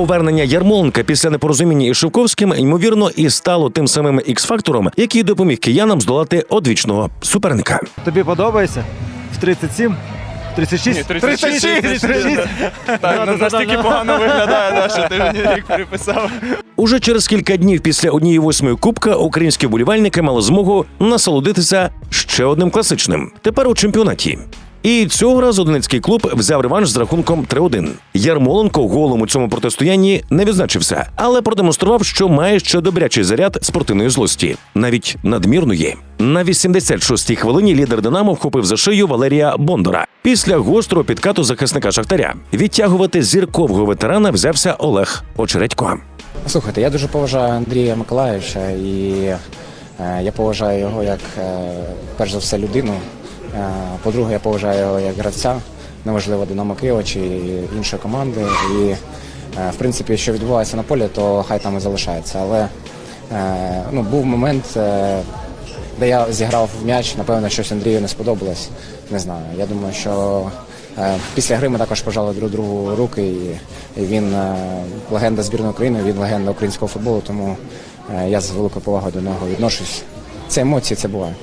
Повернення Ярмоленка після непорозуміння із Шевковським ймовірно і стало тим самим ікс-фактором, який допоміг киянам здолати одвічного суперника. Тобі подобається? В 37? В 36? Ні, 36, 36. Так, ну, настільки погано виглядає, да, що ти мені рік переписав. Уже через кілька днів після однієї восьмої кубка українські вболівальники мали змогу насолодитися ще одним класичним. Тепер у чемпіонаті. І цього разу Донецький клуб взяв реванш з рахунком 3-1. Ярмоленко голом у цьому протистоянні не відзначився, але продемонстрував, що має ще добрячий заряд спортивної злості, навіть надмірної. На 86-й хвилині лідер Динамо вхопив за шию Валерія Бондора. Після гострого підкату захисника Шахтаря відтягувати зіркового ветерана взявся Олег Очередько. Слухайте, я дуже поважаю Андрія Миколаївича і е, я поважаю його як е, перш за все людину. Е, по-друге, я поважаю його як гравця, неважливо Динамо Києва чи іншої команди. І е, в принципі, що відбувається на полі, то хай там і залишається. Але е, ну, був момент, де я зіграв в м'яч, напевно, щось Андрію не сподобалось. Не знаю. Я думаю, що після гри ми також пожали друг другу руки, і, він легенда збірної України, він легенда українського футболу, тому я з великою повагою до нього відношусь. Це емоції, це буває.